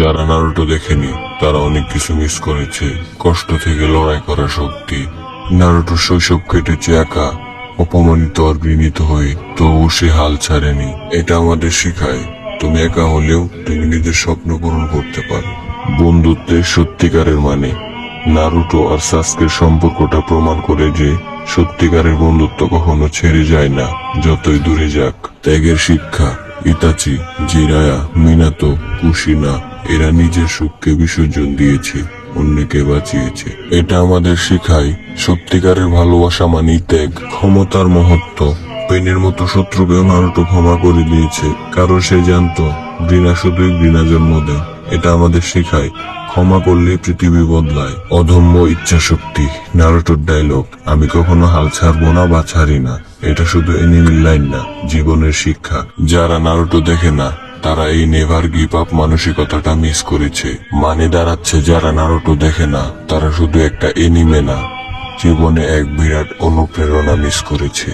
যারা নারুটো দেখেনি, তারা অনেক কিছু মিস করেছে। কষ্ট থেকে লড়াই করা শক্তি। নারুটো শৈশব কেটেছে একা, অপমানিত আর ঘৃণিত হয়ে। তবু সে হাল ছাড়েনি। এটা আমাদের শেখায়, তুমি একা হলেও তুমি নিজের স্বপ্ন পূরণ করতে পারো। বন্ধুত্বের সত্যিকারের মানে। নারুটো আর সাস্কের সম্পর্কটা প্রমাণ করে যে, সত্যিকারের বন্ধুত্ব কখনো ছেড়ে যায় না, যতই দূরে যাক। ত্যাগের শিক্ষা, ইতাচি, জিরায়া, মিনাতো, কুশিনা এরা নিজের সুখকে বিসর্জন দিয়েছে, অন্যকে বাঁচিয়েছে। এটা আমাদের শেখায়, সত্যিকারের ভালোবাসা মানেই ত্যাগ। ক্ষমতার মহত্ব পেনের মতো শত্রুকেও নারুটো ক্ষমা করে দিয়েছে। কারণ সে জানতো, ঘৃণা শুধুই ঘৃণা জন্ম দেয়। এটা আমাদের শেখায়, ক্ষমা করলে পৃথিবী বদলায়। অদম্য ইচ্ছা শক্তি নারুটোর ডায়লগ আমি কখনো হাল ছাড়বো না বা ছাড়ি না। এটা শুধু এনিমির লাইন না, জীবনের শিক্ষা। যারা নারুটো দেখে না তারা এই নেভার গিভ আপ মানসিকতাটা মিস করেছে মানে দাঁড়াচ্ছে যারা নারোটো দেখে না, তারা শুধু একটা এনিমে না, জীবনে এক বিরাট অনুপ্রেরণা মিস করেছে.